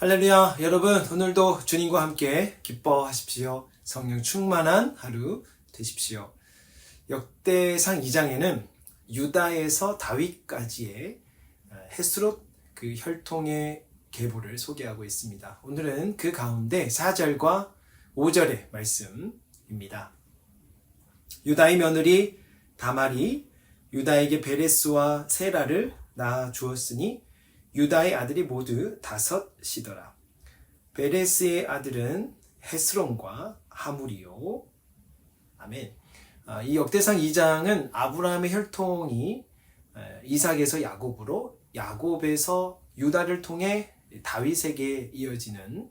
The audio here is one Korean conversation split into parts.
할렐루야, 여러분, 오늘도 주님과 함께 기뻐하십시오. 성령 충만한 하루 되십시오. 역대상 2장에는 유다에서 다윗까지의 헤스롯 그 혈통의 계보를 소개하고 있습니다. 오늘은 그 가운데 4절과 5절의 말씀입니다. 유다의 며느리 다말이 유다에게 베레스와 세라를 낳아 주었으니 유다의 아들이 모두 다섯이더라. 베레스의 아들은 헤스론과 하물이요. 아멘. 아, 이 역대상 2장은 아브라함의 혈통이 에, 이삭에서 야곱으로 야곱에서 유다를 통해 다윗에게 이어지는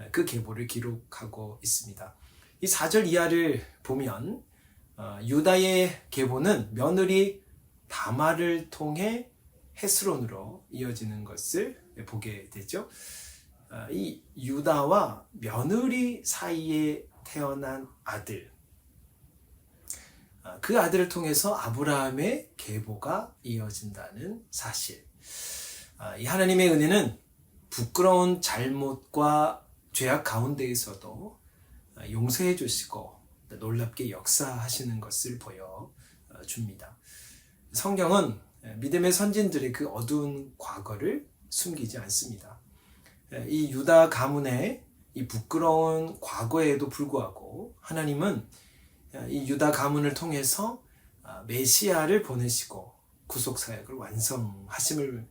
에, 그 계보를 기록하고 있습니다. 이 4절 이하를 보면 어, 유다의 계보는 며느리 다말을 통해 헤스론으로 이어지는 것을 보게 되죠. 어, 이 유다와 며느리 사이에 태어난 아들, 어, 그 아들을 통해서 아브라함의 계보가 이어진다는 사실. 어, 이 하나님의 은혜는 부끄러운 잘못과 죄악 가운데에서도 용서해 주시고 놀랍게 역사하시는 것을 보여 줍니다. 성경은 믿음의 선진들의 그 어두운 과거를 숨기지 않습니다. 이 유다 가문의 이 부끄러운 과거에도 불구하고 하나님은 이 유다 가문을 통해서 메시아를 보내시고 구속 사역을 완성하심을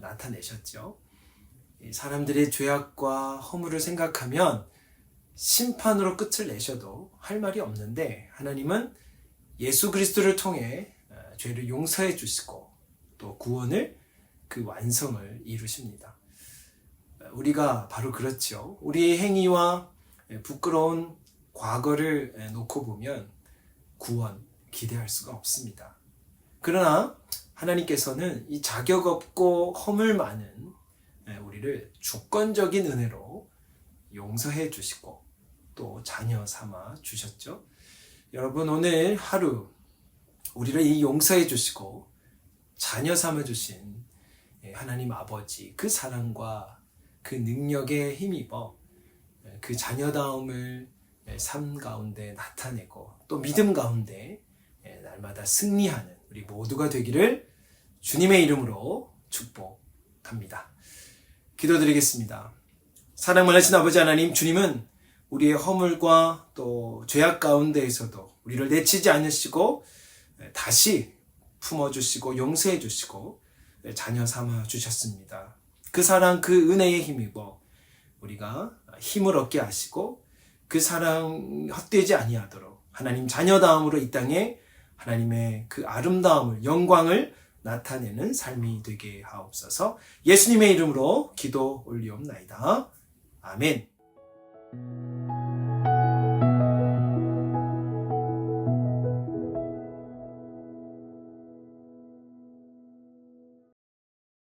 나타내셨죠. 사람들의 죄악과 허물을 생각하면 심판으로 끝을 내셔도 할 말이 없는데 하나님은 예수 그리스도를 통해 죄를 용서해 주시고 또 구원을 그 완성을 이루십니다. 우리가 바로 그렇죠. 우리의 행위와 부끄러운 과거를 놓고 보면 구원 기대할 수가 없습니다. 그러나 하나님께서는 이 자격 없고 허물 많은 우리를 주권적인 은혜로 용서해 주시고 또 자녀 삼아 주셨죠. 여러분 오늘 하루 우리를 이 용서해 주시고 자녀 삼아 주신 하나님 아버지 그 사랑과 그 능력에 힘입어 그 자녀다움을 삶 가운데 나타내고 또 믿음 가운데 날마다 승리하는 우리 모두가 되기를 주님의 이름으로 축복합니다. 기도드리겠습니다. 사랑 많으신 아버지 하나님 주님은 우리의 허물과 또 죄악 가운데에서도 우리를 내치지 않으시고 다시 품어주시고 용서해 주시고 자녀 삼아 주셨습니다. 그 사랑, 그 은혜에 힘입어 우리가 힘을 얻게 하시고 그 사랑 헛되지 아니하도록 하나님 자녀다움으로 이 땅에 하나님의 그 아름다움을 영광을 나타내는 삶이 되게 하옵소서. 예수님의 이름으로 기도 올리옵나이다. 아멘.